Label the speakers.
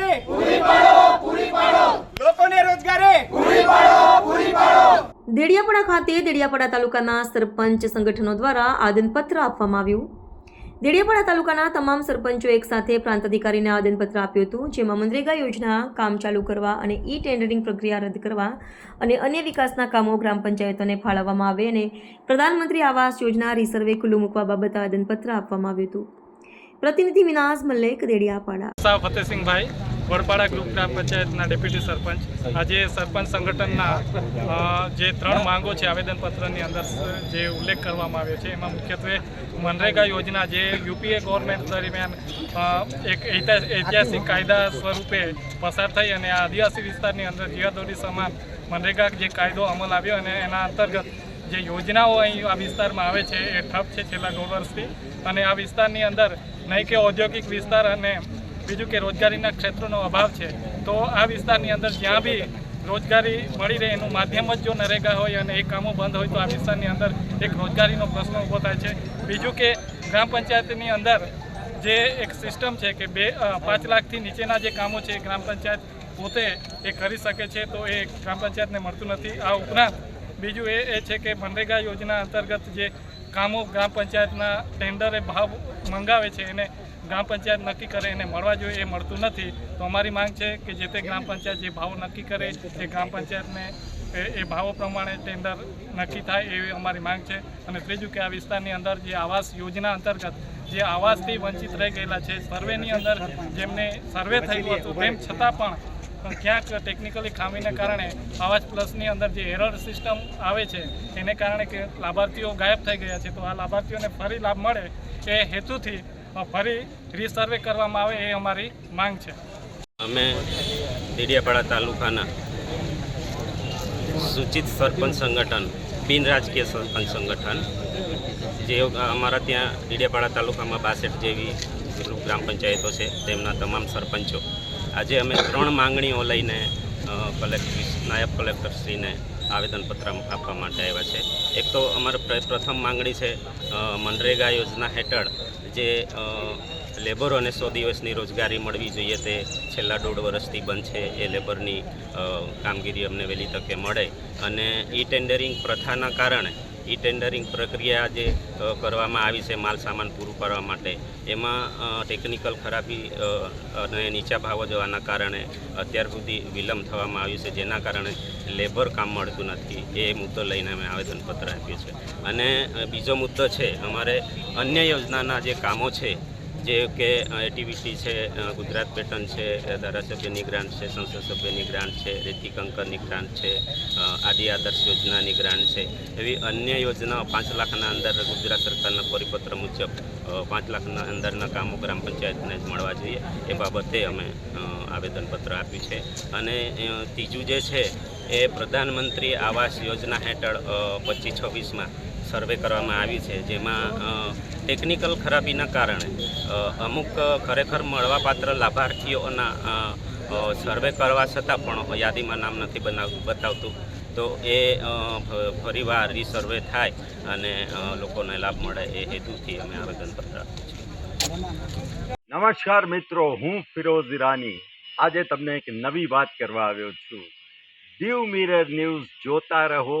Speaker 1: રોજગારી? લોકોને રોજગારી?
Speaker 2: દેડિયાપાડા ખાતે દેડિયાપાડા તાલુકાના સરપંચ સંગઠનો દ્વારા આદનપત્ર આપવામાં આવ્યું. દેડિયાપાડા તાલુકાના તમામ સરપંચો એક સાથે પ્રાંત અધિકારીને આવેદનપત્ર આપ્યું હતું જેમાં મનરેગા યોજના કામ ચાલુ કરવા અને ઈ ટેન્ડરિંગ પ્રક્રિયા રદ કરવા અને અન્ય વિકાસના કામો ગ્રામ પંચાયતોને ફાળવવામાં આવે અને પ્રધાનમંત્રી આવાસ યોજના રિસર્વે ખુલ્લું મૂકવા બાબતે આવેદનપત્ર આપવામાં આવ્યું હતું. પ્રતિનિધિ વિનાસ મલ્લેક દેડિયાપાડા.
Speaker 3: શાહ વડપાડા ગ્રુપ ગ્રામ પંચાયતના ડેપ્યુટી સરપંચ. આજે સરપંચ સંગઠનના જે ત્રણ માંગો છે આવેદનપત્રની અંદર જે ઉલ્લેખ કરવામાં આવ્યો છે, એમાં મુખ્યત્વે મનરેગા યોજના જે યુપીએ ગવર્મેન્ટ દરમિયાન એક ઐતિહાસિક કાયદા સ્વરૂપે પસાર થઈ અને આદિવાસી વિસ્તારની અંદર જીવાદોરી સમાન મનરેગા જે કાયદો અમલ આવ્યો અને એના અંતર્ગત જે યોજનાઓ અહીં આ વિસ્તારમાં આવે છે એ ઠપ છે છેલ્લા દોઢ વર્ષથી. અને આ વિસ્તારની અંદર નહીં કે ઔદ્યોગિક વિસ્તાર અને બીજું કે રોજગારીના ક્ષેત્રોનો અભાવ છે, તો આ વિસ્તારની અંદર જ્યાં બી રોજગારી મળી રહે એનું માધ્યમ જ જો નરેગા હોય અને એ કામો બંધ હોય તો આ વિસ્તારની અંદર એક રોજગારીનો પ્રશ્ન ઊભો થાય છે. બીજું કે ગ્રામ પંચાયતની અંદર જે એક સિસ્ટમ છે કે બે પાંચ લાખથી નીચેના જે કામો છે ગ્રામ પંચાયત પોતે એ કરી શકે છે, તો એ ગ્રામ પંચાયતને મળતું નથી. આ ઉપરાંત બીજું એ એ છે કે મનરેગા યોજના અંતર્ગત જે કામો ગ્રામ પંચાયતના ટેન્ડરે ભાવ મંગાવે છે એને ગ્રામ પંચાયત નક્કી કરે એને મળવા જોઈએ, એ મળતું નથી. તો અમારી માંગ છે કે જે તે ગ્રામ પંચાયત જે ભાવ નક્કી કરે એ ગ્રામ પંચાયતને એ ભાવો પ્રમાણે ટેન્ડર નક્કી થાય એવી અમારી માંગ છે. અને ત્રીજું કે આ વિસ્તારની અંદર જે આવાસ યોજના અંતર્ગત જે આવાસથી વંચિત રહી ગયેલા છે, સર્વેની અંદર જેમને સર્વે થયેલું હતું, તેમ છતાં પણ ક્યાંક ટેકનિકલી ખામીને કારણે આવાજ પ્લસની અંદર જે એરર સિસ્ટમ આવે છે, એને કારણે કે લાભાર્થીઓ ગાયબ થઈ ગયા છે. તો આ લાભાર્થીઓને ફરી લાભ મળે એ હેતુથી ફરી રીસર્વે કરવામાં આવે એ અમારી માંગ છે.
Speaker 4: અમે દેડિયાપાડા તાલુકાના સૂચિત સરપંચ સંગઠન, બિન રાજકીય સરપંચ સંગઠન, જે અમારા ત્યાં દેડિયાપાડા તાલુકામાં બાસઠ જેવી ગ્રામ પંચાયતો છે, તેમના તમામ સરપંચો આજે અમે ત્રણ માંગણીઓ લઈને કલેક્ટર નાયબ કલેક્ટરશ્રીને આવેદનપત્ર આપવા માટે આવ્યા છે. એક તો અમારે પ્ર- પ્રથમ માંગણી છે મનરેગા યોજના હેઠળ જે લેબરોને સો દિવસની રોજગારી મળવી જોઈએ તે છેલ્લા દોઢ વર્ષથી બંધ છે, એ લેબરની કામગીરી અમને વહેલી તકે મળે. અને ઈ ટેન્ડરિંગ પ્રથાના કારણે ઈ ટેન્ડરિંગ પ્રક્રિયા જે કરવામાં આવી છે માલ સામાન પૂરું પાડવા માટે. એમાં ટેકનિકલ ખરાબી અને નીચા ભાવો જવાના કારણે અત્યાર સુધી વિલંબ થવામાં આવ્યું છે, જેના કારણે લેબર કામ મળતું નથી. એ મુદ્દો લઈને અમે આવેદનપત્ર આપ્યું છે. અને બીજો મુદ્દો છે, અમારે અન્ય યોજનાના જે કામો છે જે કે એટીવીટી છે ગુજરાત પેટર્ન છે ધારાસભ્યની ગ્રાન્ટ છે, સંસદ સભ્યની ગ્રાન્ટ છે રેતી કંકરની ગ્રાન્ટ છે આદિ આદર્શ યોજનાની ગ્રાન્ટ છે. એવી અન્ય યોજનાઓ પાંચ લાખના અંદર ગુજરાત સરકારના પરિપત્ર મુજબ પાંચ લાખના અંદરના કામો ગ્રામ પંચાયતને જ મળવા જોઈએ. એ બાબતે અમે આવેદનપત્ર આપ્યું છે. અને ત્રીજું જે છે, એ પ્રધાનમંત્રી આવાસ યોજના હેઠળ પચીસ છવ્વીસમાં સર્વે કરવામાં આવી છે, જેમાં ટેકનિકલ ખરાબીના કારણે અમુક ખરેખર મળવાપાત્ર લાભાર્થીઓના સર્વે કરવા છતાં પણ યાદીમાં નામ નથી બનાવ, બતાવતું. તો એ ફરીવાર રીસર્વે થાય અને લોકોને લાભ મળે એ હેતુથી અમે આવેદનપત્ર આપ્યું
Speaker 5: નમસ્કાર મિત્રો, હું ફિરોઝ ઈરાની. આજે તમને એક નવી વાત કરવા આવ્યો છું. દીવ મિરર ન્યૂઝ જોતા રહો